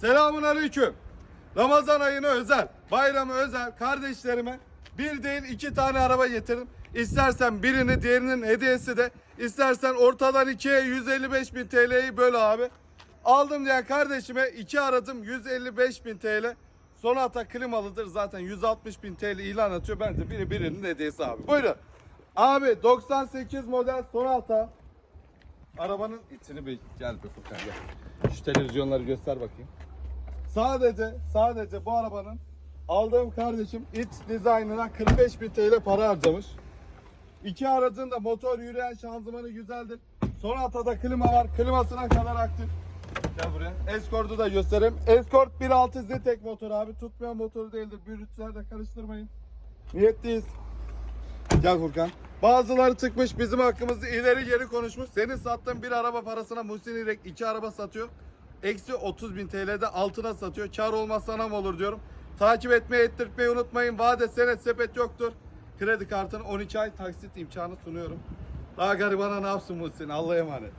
Selamun aleyküm. Ramazan ayına özel, bayramı özel kardeşlerime bir değil iki tane araba getirdim. İstersen birini diğerinin hediyesi de istersen ortadan ikiye 155 bin TL'yi böl abi. Aldım diyen kardeşime iki aradım 155 bin TL. Sonata klimalıdır zaten 160 bin TL ilan atıyor. Bence biri birinin hediyesi abi. Buyurun. Abi 98 model Sonata. Arabanın içini bir gel Furkan gel. Şu televizyonları göster bakayım. Sadece sadece bu arabanın aldığım kardeşim iç dizaynına 45 bin TL para harcamış. İki aracın da motor yürüyen şanzımanı güzeldir. Sonata'da klima var. Klimasına kadar aktif. Gel buraya. Escort'u da göstereyim. Escort 1.6 Zetec motor abi. Tutmayan motoru değildir. Brütlerle karıştırmayın. Niyetliyiz. Gel Furkan. Bazıları çıkmış bizim hakkımızda ileri geri konuşmuş. Senin sattığın bir araba parasına Muhsin İrek iki araba satıyor. Eksi 30 bin TL'de altına satıyor. Kar olmaz sana olur diyorum. Takip etmeyi ettirtmeyi unutmayın. Vade senet sepet yoktur. Kredi kartını 12 ay taksit imkanı sunuyorum. Daha garibana ne yapsın Muhsin? Allah'a emanet.